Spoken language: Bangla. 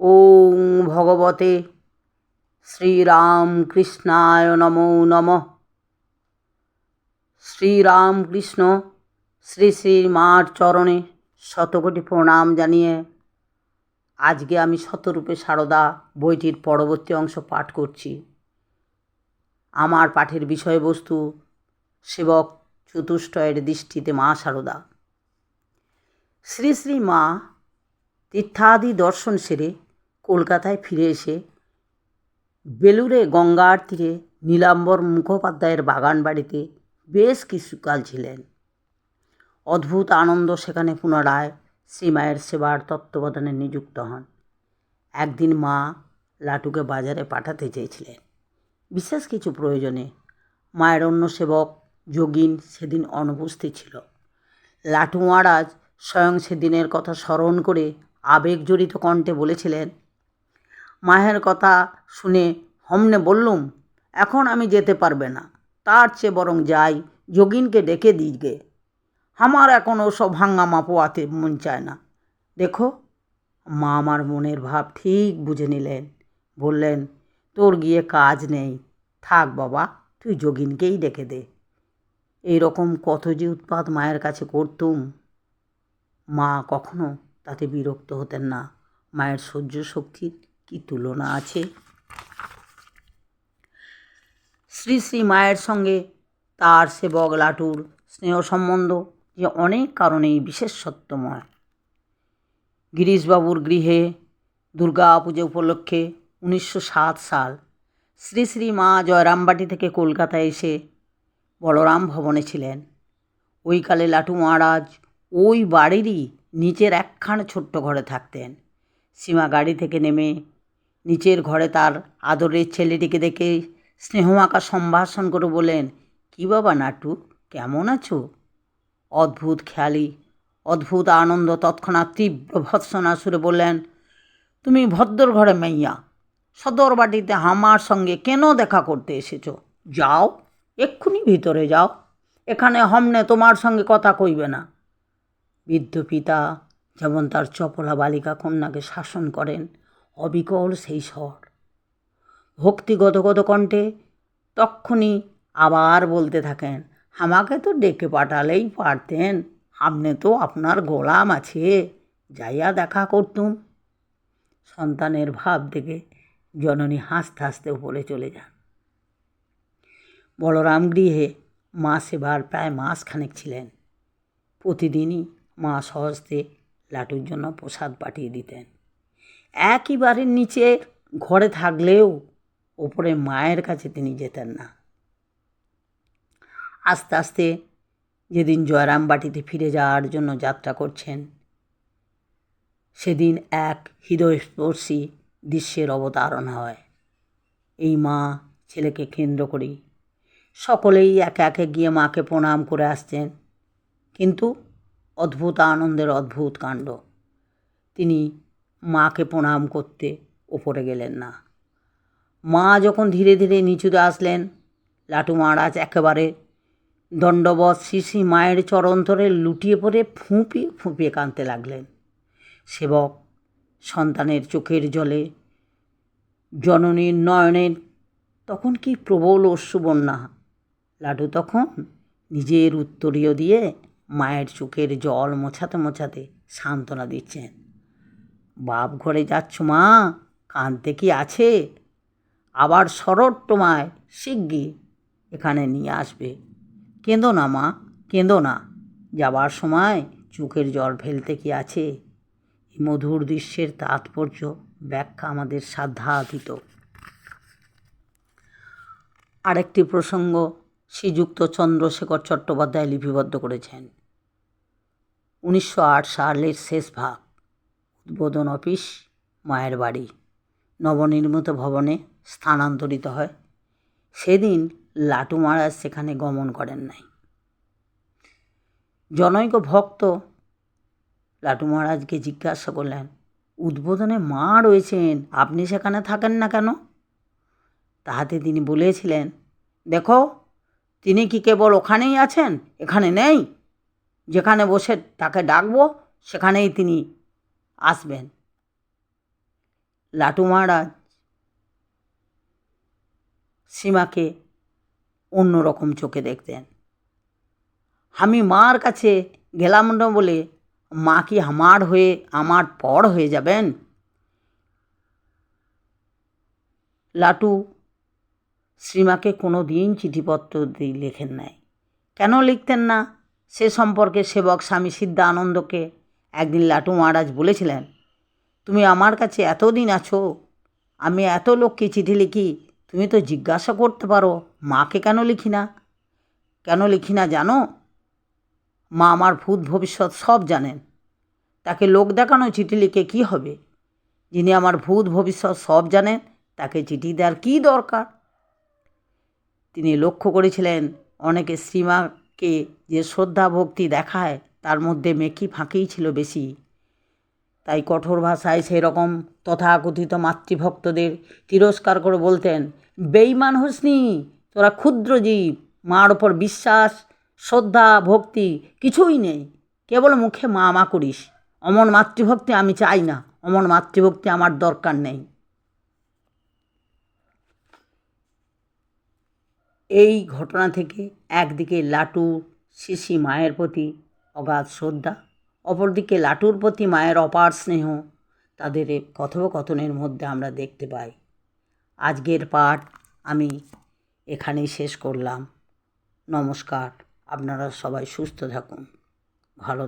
ওং ভগবতে শ্রীরামকৃষ্ণায় নমো নমঃ। শ্রীরামকৃষ্ণ শ্রী শ্রী মার চরণে শতকোটি প্রণাম জানিয়ে আজকে আমি শতরূপে সারদা বইটির পরবর্তী অংশ পাঠ করছি। আমার পাঠের বিষয়বস্তু সেবক চতুষ্টয়ের দৃষ্টিতে মা সারদা। শ্রী শ্রী মা তীর্থাদি দর্শন সেরে কলকাতায় ফিরে এসে বেলুড়ে গঙ্গার তীরে নীলাম্বর মুখোপাধ্যায়ের বাগান বাড়িতে বেশ কিছুকাল ছিলেন। অদ্ভুত আনন্দ সেখানে পুনরায় শ্রীমায়ের সেবার তত্ত্বাবধানে নিযুক্ত হন। একদিন মা লাটুকে বাজারে পাঠাতে চেয়েছিলেন। বিশেষ কিছু প্রয়োজনে মায়ের অন্য সেবক যোগিন সেদিন অনুপস্থিত ছিল। লাটু মহারাজ স্বয়ং সেদিনের কথা স্মরণ করে আবেগজড়িত কণ্ঠে বলেছিলেন মায়ের কথা শুনে হমনে বললুম, এখন আমি যেতে পারবে না। তার চেয়ে বরং যাই, যোগিনকে ডেকে দিগে আমার এখন ওসব হাঙ্গামা পোয়াতে মন চায় না। দেখো, মা আমার মনের ভাব ঠিক বুঝে নিলেন। বললেন, তোর গিয়ে কাজ নেই। থাক বাবা, তুই যোগিনকেই ডেকে দে। এই রকম কত যে উৎপাত মায়ের কাছে করতুম। মা কখনো তাতে বিরক্ত হতেন না। মায়ের সহ্য শক্তির কি তুলনা আছে? শ্রী শ্রী মায়ের সঙ্গে তার সেবক লাটুর স্নেহ সম্বন্ধ যে অনেক কারণেই বিশেষ সত্যময় গিরিশবাবুর গৃহে দুর্গা পুজো উপলক্ষে উনিশশো সাত সাল শ্রী শ্রী মা জয়রামবাটি থেকে কলকাতায় এসে বলরাম ভবনে ছিলেন। ওইকালে লাটু মহারাজ ওই বাড়িরই নিচের একখান ছোট্ট ঘরে থাকতেন। সীমা গাড়ি থেকে নেমে নিচের ঘরে তার আদরের ছেলেটিকে দেখে স্নেহ আঁকা সম্ভাষণ করে বলেন কী বাবা নাটু, কেমন আছো? অদ্ভুত খেয়ালি, অদ্ভুত আনন্দ তৎক্ষণাৎ তীব্র ভৎসনা সুরে বললেন, তুমি ভদ্র ঘরে মাইয়া, সদর বাটিতে আমার সঙ্গে কেন দেখা করতে এসেছ? যাও, এক্ষুনি ভিতরে যাও, এখানে হমনে তোমার সঙ্গে কথা কইবে না। বৃদ্ধ পিতা যেমন তার চপলা বালিকা কন্যাকে শাসন করেন অবিকল সেই স্বর। ভক্তিগত গত কণ্ঠে তক্ষুনি আবার বলতে থাকেন, আমাকে তো ডেকে পাঠালেই পারতেন আপনি তো আপনার গোলাম আছে, যাইয়া দেখা করতুম। সন্তানের ভাব দেখে জননী হাসতে হাসতে উপরে চলে যান। বলরাম গৃহে মা সেবার প্রায় মাসখানেক ছিলেন। প্রতিদিনই মা সহজতে লাটুর জন্য প্রসাদ পাঠিয়ে দিতেন। একই বাড়ির নিচে ঘরে থাকলেও ওপরে মায়ের কাছে তিনি যেতেন না। আস্তে আস্তে যেদিন জয়রাম বাটিতে ফিরে যাওয়ার জন্য যাত্রা করছেন, সেদিন এক হৃদয়স্পর্শী দৃশ্যের অবতারণ হয়। এই মা ছেলেকে কেন্দ্র করেই সকলেই একে একে গিয়ে মাকে প্রণাম করে আসছেন। কিন্তু অদ্ভুত আনন্দের অদ্ভুত কাণ্ড। তিনি মাকে প্রণাম করতে ওপরে গেলেন না। মা যখন ধীরে ধীরে নিচুতে আসলেন, লাটু মহারাজ একেবারে দণ্ডবৎ শিশি মায়ের চরণতরে লুটিয়ে পড়ে ফুঁপিয়ে ফুঁপিয়ে কাঁদতে লাগলেন। সেবক সন্তানের চোখের জলে জননীর নয়নের তখন কি প্রবল অশ্রুবন্যা লাডু তখন নিজের উত্তরীয় দিয়ে মায়ের চোখের জল মোছাতে মোছাতে সান্ত্বনা দিচ্ছেন। বাপ ঘরে যাচ্ছ মা, কাঁদতে কি আছে? আবার শরৎ তোমায় শিগগি এখানে নিয়ে আসবে। কেঁদো না মা, কেঁদো না, যাবার সময় চোখের জল ফেলতে কি আছে? মধুর দৃশ্যের তাৎপর্য ব্যাখ্যা আমাদের সাধ্যাতীত। আরেকটি প্রসঙ্গ শ্রীযুক্ত চন্দ্রশেখর চট্টোপাধ্যায় লিপিবদ্ধ করেছেন। উনিশশো আট সালের শেষ ভাগ। উদ্বোধন অফিস, মায়ের বাড়ি। নবনির্মিত ভবনে স্থানান্তরিত হয়। সেদিন লাটু মহারাজ সেখানে গমন করেন নাই। জনৈক ভক্ত লাটু মহারাজকে জিজ্ঞাসা করলেন, উদ্বোধনে মা রয়েছেন, আপনি সেখানে থাকেন না কেন? তাহাতে তিনি বলেছিলেন, দেখো, তিনি কি কেবল ওখানেই আছেন? এখানে নেই? যেখানে বসে তাকে ডাকবো, সেখানেই তিনি আসবেন। লাটু মহারাজ সীমাকে অন্য রকম চোখে দেখতেন। আমি মার কাছে গেলাম না বলে মা কি আমার হয়ে, আমার পর হয়ে যাবেন? লাটু শ্রীমাকে কোনো দিন চিঠিপত্র লেখেন নাই। কেন লিখতেন না? সে সম্পর্কে সেবক স্বামী সিদ্ধানন্দকে একদিন লাটু মহারাজ বলেছিলেন, তুমি আমার কাছে এতদিন আছো, আমি এত লোককে চিঠি লিখি, তুমি তো জিজ্ঞাসা করতে পারো, মাকে কেন লিখি না? কেন লিখি না জানো? মা আমার ভূত ভবিষ্যৎ সব জানেন। তাকে লোক দেখানো চিঠি লিখে কী হবে? যিনি আমার ভূত ভবিষ্যৎ সব জানেন, তাকে চিঠি দেওয়ার কী দরকার? তিনি লক্ষ্য করেছিলেন, অনেকে শ্রীমাকে যে শ্রদ্ধা ভক্তি দেখায় তার মধ্যে মেকি ফাঁকেই ছিল বেশি। তাই কঠোর ভাষায় সেরকম তথাকথিত মাতৃভক্তদের তিরস্কার করে বলতেন বেইমান হোসনি, তোরা ক্ষুদ্র জীব, মার ওপর বিশ্বাস, শ্রদ্ধা, ভক্তি কিছুই নেই। কেবল মুখে মা মা করিস। অমন মাতৃভক্তি আমি চাই না। অমন মাতৃভক্তি আমার দরকার নেই। এই ঘটনা থেকে একদিকে লাটু, শিশি মায়ের প্রতি অগাধ শ্রদ্ধা, অপরদিকে লাটুর প্রতি মায়ের অপার স্নেহ তাদের কথোপকথনের মধ্যে আমরা দেখতে পাই। আজকের পাঠ আমি এখানেই শেষ করলাম। নমস্কার, আপনারা সবাই সুস্থ থাকুন। ভালো